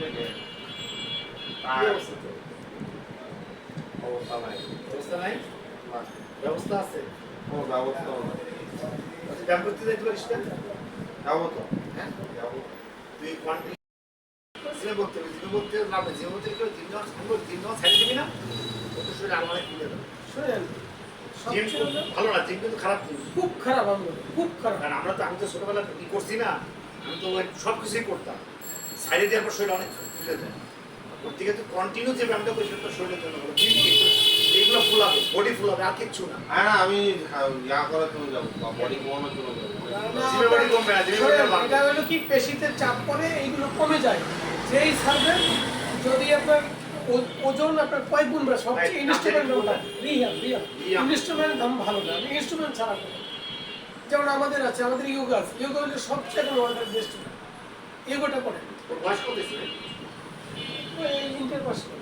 থেকে। অবস্থা? অবস্থা নাই। ব্যবস্থা আছে। পারিস না? যাব তো। হ্যাঁ? যাব। তুই কোয়ান্টি জিমে বলতে হবে জিমে বলতে লাভ নেই। বলতে কেউ জিম যাওয়ার সঙ্গে জিম যাওয়া ছেড়ে দিবি না? ও তো শরীর আমার কিনে দেবে ভালো না জিম কিন্তু খারাপ খুব খারাপ খুব খারাপ। আমরা তো আমি তো ছোটবেলা কি করছি না? আমি তো সব কিছুই করতাম। সাইডে দিয়ে আমার শরীর অনেক ফুলে যায়। ওর থেকে তো কন্টিনিউ যে ব্যায়ামটা করছি তো শরীরের জন্য ভালো। এইগুলো ফুলাবে বডি ফুলাবে আর কিচ্ছু না। হ্যাঁ আমি হ্যাঁ, ইয়া করার জন্য যাব বা বডি কমানোর জন্য যাব না, জিমে বডি কমবে না জিমে বডি শোনেন, বাড়বে এটা হলো কি পেশিতে চাপ পড়ে এইগুলো কমে যায়। যেই যদি আপনার ওজন আপনার কয়েক গুণ সবচেয়ে ইনস্ট্রুমেন্ট রিহাব রিহাব ইনস্ট্রুমেন্ট দাম ভালো না ইনস্ট্রুমেন্ট ছাড়া করি যেমন আমাদের আছে আমাদের ইয়োগা আছে। ইয়োগা হলে সবচেয়ে এখন ওয়ার্ল্ডের বেস্ট ইয়োগাটা করে ইন্টার পাস করে